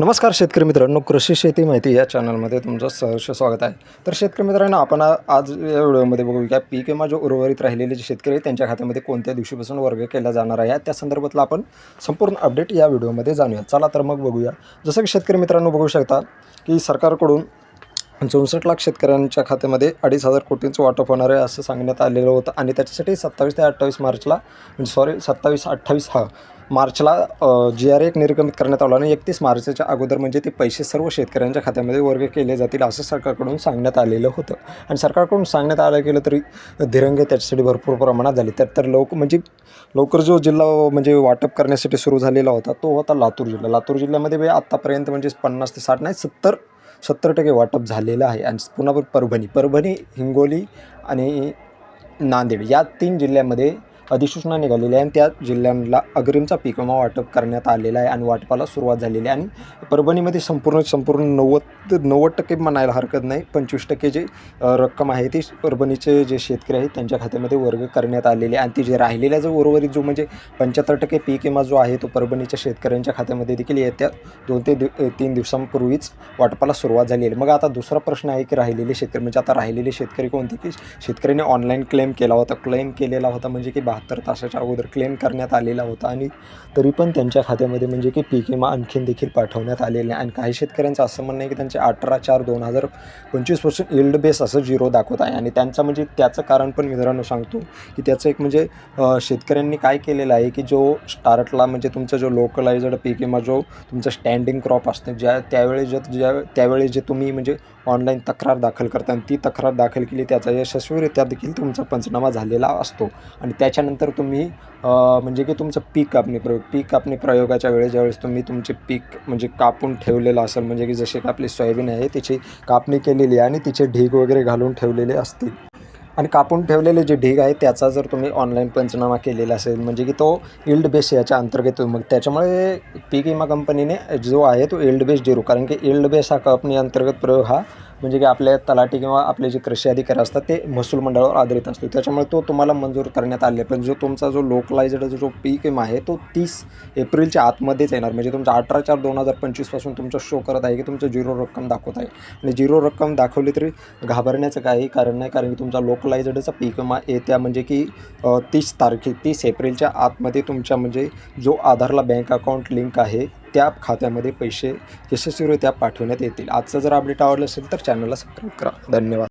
नमस्कार शेतकरी मित्रांनो कृषी शेती माहिती या चॅनलमध्ये तुमचं सहर्ष स्वागत आहे. तर शेतकरी मित्रांनो आपण आज या व्हिडिओमध्ये बघू की पीक विमा जो उर्वरित राहिलेले जे शेतकरी आहेत त्यांच्या खात्यामध्ये कोणत्या दिवशीपासून वर्ग केला जाणार आहे त्या संदर्भातला आपण संपूर्ण अपडेट या व्हिडिओमध्ये जाणूया. चला तर मग बघूया. जसं की शेतकरी मित्रांनो बघू शकता की सरकारकडून चौसष्ट लाख शेतकऱ्यांच्या खात्यामध्ये अडीच हजार कोटींचं वाटप होणार आहे असं सांगण्यात आलेलं होतं. आणि त्याच्यासाठी सत्तावीस ते अठ्ठावीस मार्चला म्हणजे सॉरी सत्तावीस अठ्ठावीस हा मार्चला जी आर एक निर्गमित करण्यात आला आणि एकतीस मार्चच्या अगोदर म्हणजे ते पैसे सर्व शेतकऱ्यांच्या खात्यामध्ये वर्ग केले जातील असं सरकारकडून सांगण्यात आलेलं होतं. आणि सरकारकडून सांगण्यात आलं गेलं तरी धिरंगे त्याच्यासाठी भरपूर प्रमाणात झाली. तर तर लोक म्हणजे लवकर जो जिल्हा म्हणजे वाटप करण्यासाठी सुरू झालेला होता तो होता लातूर जिल्हा. लातूर जिल्ह्यामध्ये आत्तापर्यंत म्हणजे पन्नास ते साठ नाही सत्तर सत्तर टक्के वाटप झालेलं आहे. आणि पुन्हा परभणी परभणी हिंगोली आणि नांदेड या तीन जिल्ह्यामध्ये अधिसूचना निघालेली आहे आणि त्या जिल्ह्यांना अग्रिमचा पीक विमा वाटप करण्यात आलेला आहे आणि वाटपाला सुरुवात झालेली आहे. आणि परभणीमध्ये संपूर्ण संपूर्ण नव्वद नव्वद टक्के म्हणायला हरकत नाही. पंचवीस टक्के जे रक्कम आहे ती परभणीचे जे शेतकरी आहेत त्यांच्या खात्यामध्ये वर्ग करण्यात आलेली आहे. आणि ती जे राहिलेला जो उर्वरित जो म्हणजे पंच्याहत्तर टक्के पीक विमा जो आहे तो परभणीच्या शेतकऱ्यांच्या खात्यामध्ये देखील येत्या दोन ते दिव तीन दिवसांपूर्वीच वाटपाला सुरुवात झाली आहे. मग आता दुसरा प्रश्न आहे की राहिलेले शेतकरी म्हणजे आता राहिलेले शेतकरी कोणते की शेतकऱ्यांनी ऑनलाईन क्लेम केला होता. क्लेम केलेला होता म्हणजे की बहात्तर तासाच्या अगोदर क्लेम करण्यात आलेला होता आणि तरी पण त्यांच्या खात्यामध्ये म्हणजे की पीक विमा आणखीन देखील पाठवण्यात आलेले आहे आणि काही शेतकऱ्यांचं असं म्हणणं आहे की त्यांचे अठरा चार दोन हजार पंचवीसपासून इल्ड बेस असं झिरो दाखवत आहे. आणि त्यांचं म्हणजे त्याचं कारण पण मित्रांनो सांगतो की त्याचं एक म्हणजे शेतकऱ्यांनी काय केलेलं आहे की जो स्टार्टला म्हणजे तुमचा जो लोकलाइज्ड पीक विमा जो तुमचं स्टँडिंग क्रॉप असतं ज्या त्यावेळी ज्या ज्या त्यावेळी जे तुम्ही म्हणजे ऑनलाईन तक्रार दाखल करता आणि ती तक्रार दाखल केली त्याचा यशस्वीरित्या देखील तुमचा पंचनामा झालेला असतो. आणि त्याच्यानंतर तुम्ही म्हणजे की तुमचं पीक कापणी प्रयोग पीक कापणी प्रयोगाच्या वेळेस ज्यावेळेस तुम्ही तुमचे पीक म्हणजे कापून ठेवलेलं असेल म्हणजे की जसे की आपली सोयाबीन आहे तिची कापणी केलेली आहे आणि तिचे ढीग वगैरे घालून ठेवलेले असतील. आणि कापून ठेवलेले जे ढीग आहे त्याचा जर तुम्ही ऑनलाईन पंचनामा केलेला असेल म्हणजे की तो इल्ड बेस याच्या अंतर्गत मग त्याच्यामुळे पीक विमा कंपनीने जो आहे तो इल्ड बेस झिरो कारण की इल्ड बेस हा कंपनी अंतर्गत प्रयोग हा म्हणजे की आपल्या तलाठी किंवा आपले जे कृषी अधिकारी असतात ते महसूल मंडळावर आधारित असतो त्याच्यामुळे तो तुम्हाला मंजूर करण्यात आले. पण जो तुमचा जो लोकलाइज्ड जो पीक विमा आहे तो तीस एप्रिलच्या आतमध्येच येणार. म्हणजे तुमचा अठरा चार दोन हजार पंचवीसपासून तुमचं शो करत आहे की तुमचं झिरो रक्कम दाखवत आहे. आणि झिरो रक्कम दाखवली तरी घाबरण्याचं काही कारण नाही कारण की तुमचा लोकलायझडचा पीक विमा येत्या म्हणजे की तीस तारखे तीस एप्रिलच्या आतमध्ये तुमच्या म्हणजे जो आधारला बँक अकाउंट लिंक आहे त्या खात्यामध्ये पैसे यशस्वीरित्या पाठवण्यात येतील. आजचं जर अपडेट आवडलं असेल तर चॅनलला सबस्क्राईब करा. धन्यवाद.